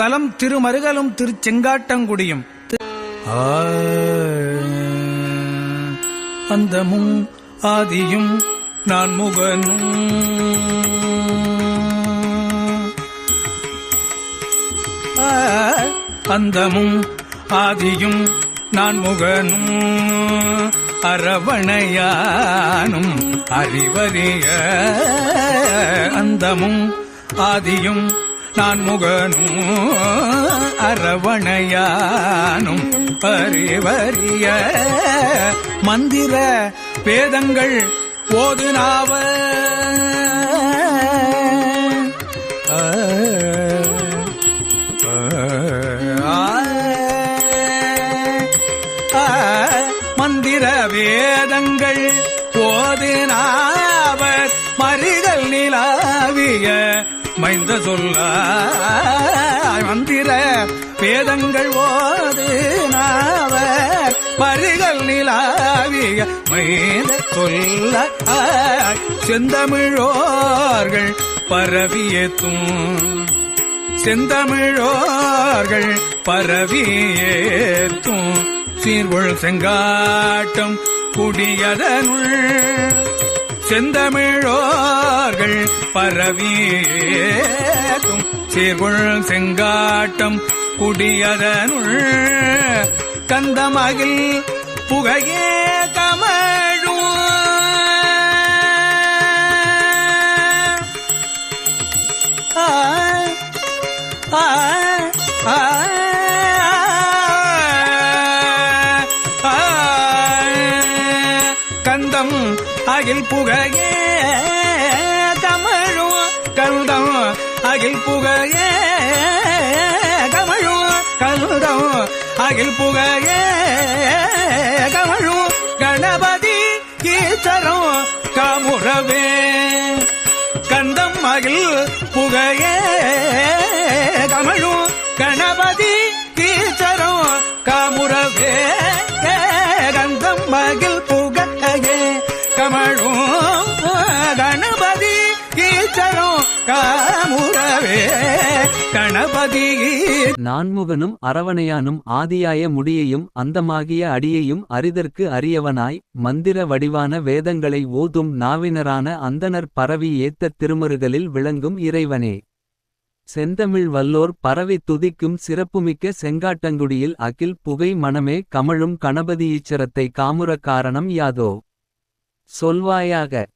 தலம் திருமருகலும் திருச்செங்காட்டங்குடியும். அந்தமும் ஆதியும் நான் முகனும். அந்தமும் ஆதியும் நான் முகனும். அரவணையானும் அறிவறிய அந்தமும் ஆதியும் நான் முகனும் அரவணையானும் பரிவரிய மந்திர வேதங்கள் ஓதுனாவ ஆ மந்திர வேதங்கள் ஓதினாவர் மறிதல் நிலாவிய மைந்த சொல்ல மந்திர வேதங்கள் ஓதினாவர் பரிகள் நிலாவிய மைந்த சொல்ல செந்தமிழோர்கள் பரவியத்தும் செந்தமிழோர்கள் பரவியேத்தும் சீர்கொள் செங்காட்டம் குடியதனுள். செந்தமிழோர்கள் பரவியும் சீர்கொள் செங்காட்டம் குடியதனுள் கந்தமகில் புகையே கமல் கந்தம் அகில் புகையே கமழும் கந்தம் அகில் புகையே கமழும் கந்தம் அகில் புகையே கமழும் கணபதி ஈஸ்வரம் காமுறவே. கந்தம் அகில் புகையே கமழும் கணபதி காமுறவே கணபதி. நான்முகனும் அரவணையானும் ஆதியாய முடியையும் அந்தமாகிய அடியையும் அரிதற்கு அரியவனாய் மந்திர வடிவான வேதங்களை ஓதும் நாவினரான அந்தணர் பரவி ஏத்த திருமருகளில் விளங்கும் இறைவனே. செந்தமிழ் வல்லோர் பரவி துதிக்கும் சிறப்புமிக்க செங்காட்டங்குடியில் அகில் புகை மனமே கமழும் கணபதி ஈச்சரத்தை காமுற காரணம் யாதோ. சொல்வாயாக.